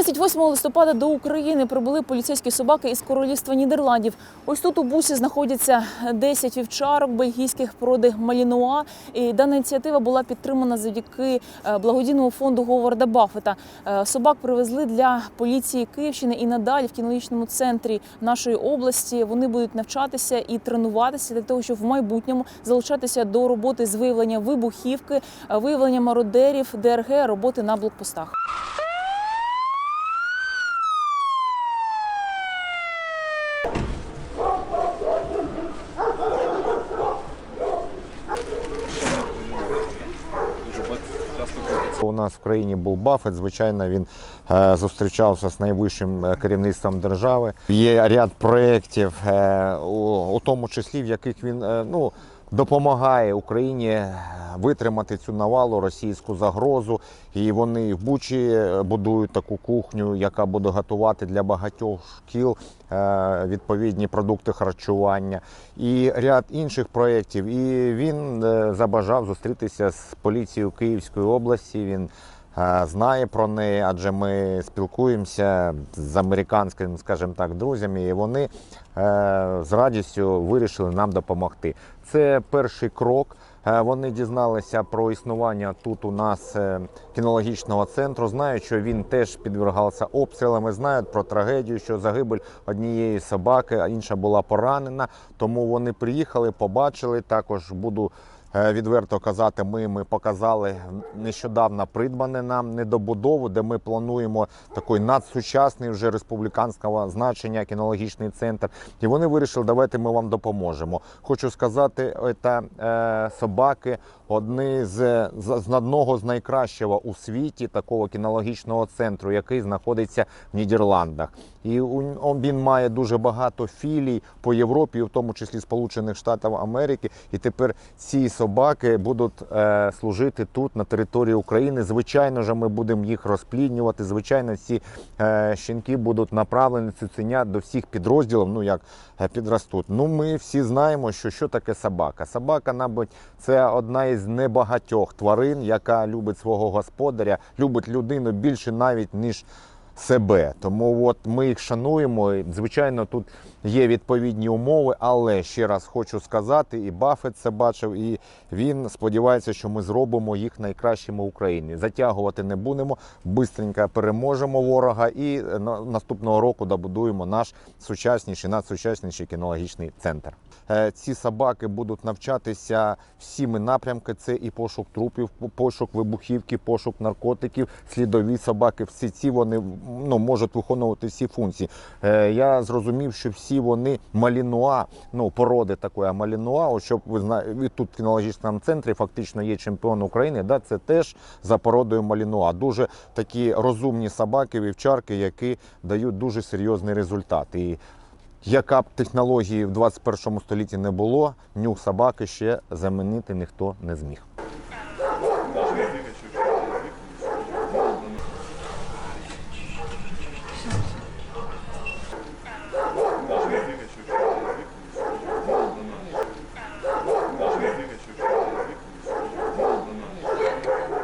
28 листопада до України прибули поліцейські собаки із королівства Нідерландів. Ось тут у бусі знаходяться 10 вівчарок бельгійських породи Малінуа. І дана ініціатива була підтримана завдяки е, благодійному фонду Говарда Баффета. Е, Собак привезли для поліції Київщини і надалі в кінологічному центрі нашої області. Вони будуть навчатися і тренуватися для того, щоб в майбутньому залучатися до роботи з виявлення вибухівки, е, виявлення мародерів, ДРГ, роботи на блокпостах. У нас в країні був Баффет, звичайно, він е, зустрічався з найвищим е, керівництвом держави. Є ряд проєктів, е, у, тому числі, в яких він ну, допомагає Україні витримати цю навалу російську загрозу. І вони в Бучі е, будують таку кухню, яка буде готувати для багатьох шкіл е, відповідні продукти харчування і ряд інших проєктів. І він е, забажав зустрітися з поліцією Київської області. Він е, знає про неї, адже ми спілкуємося з американськими, скажімо так, друзями, і вони е, з радістю вирішили нам допомогти. Це перший крок. Е, Вони дізналися про існування тут у нас е, кінологічного центру. Знають, що він теж підвергався обстрілами. Знають про трагедію, що загибель однієї собаки, а інша була поранена. Тому вони приїхали, побачили. Також буду е, відверто казати. Ми, ми показали нещодавно придбане нам недобудову, де ми плануємо такий надсучасний вже республіканського значення кінологічний центр. І вони вирішили, давайте ми вам допоможемо. Хочу сказати, це е, собаки одні з, з одного з найкращого у світі такого кінологічного центру, який знаходиться в Нідерландах. І він має дуже багато філій по Європі, в тому числі Сполучених Штатів Америки. І тепер ці собаки будуть е, служити тут на території України. Звичайно ж, ми будемо їх розпліднювати. Звичайно, ці е, щенки будуть направлені цуценят до всіх підрозділів. Ну як е, підростуть. Ну ми всі знаємо, що, що таке собака. Собака, мабуть, це одна із небагатьох тварин, яка любить свого господаря, любить людину більше навіть ніж себе. Тому от ми їх шануємо. Звичайно, тут є відповідні умови, але ще раз хочу сказати, і Баффет це бачив, і він сподівається, що ми зробимо їх найкращими в Україні. Затягувати не будемо, бистренько переможемо ворога і е, на- наступного року добудуємо наш сучасніший, надсучасніший кінологічний центр. Е, Ці собаки будуть навчатися всіми напрямки. Це і пошук трупів, пошук вибухівки, пошук наркотиків, слідові собаки. Всі ці вони ну, можуть виконувати всі функції. Е, Я зрозумів, що всі вони малінуа, ну породи такої малінуа. От щоб ви знаєте, тут в кінологічному центрі фактично є чемпіон України. Да, це теж за породою малінуа. Дуже такі розумні собаки, вівчарки, які дають дуже серйозний результат. І яка б технології в 21 столітті не було, нюх собаки ще замінити ніхто не зміг.